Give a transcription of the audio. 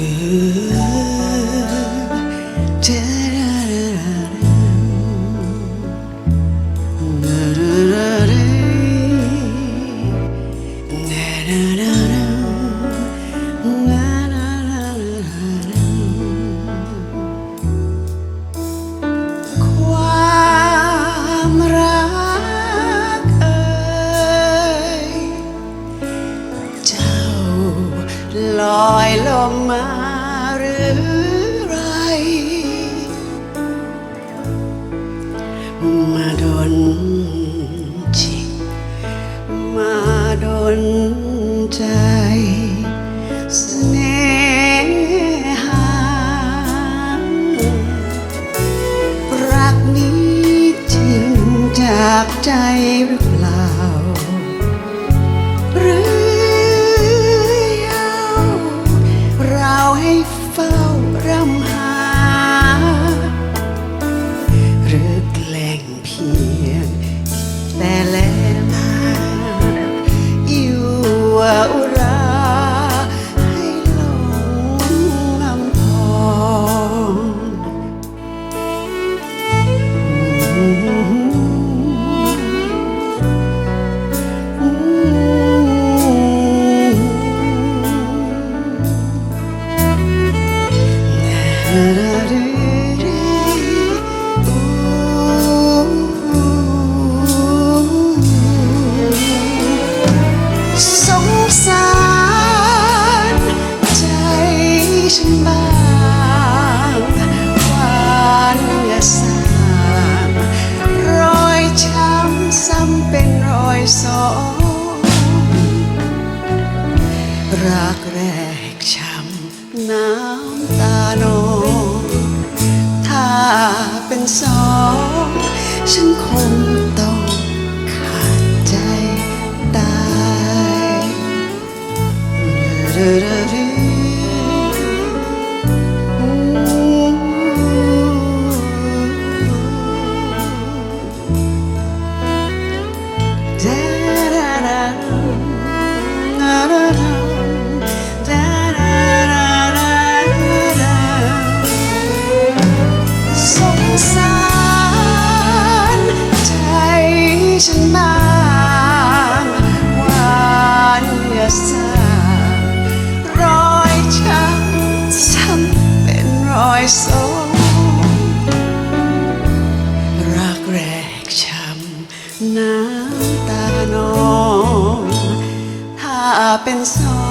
you. ลอยลงมาหรือไร มาโดนจิตมาโดนใจเสน่หา รักนี้จริงจากใจ Da-da-da. น้ำตาน้อง ถ้าเป็นสอง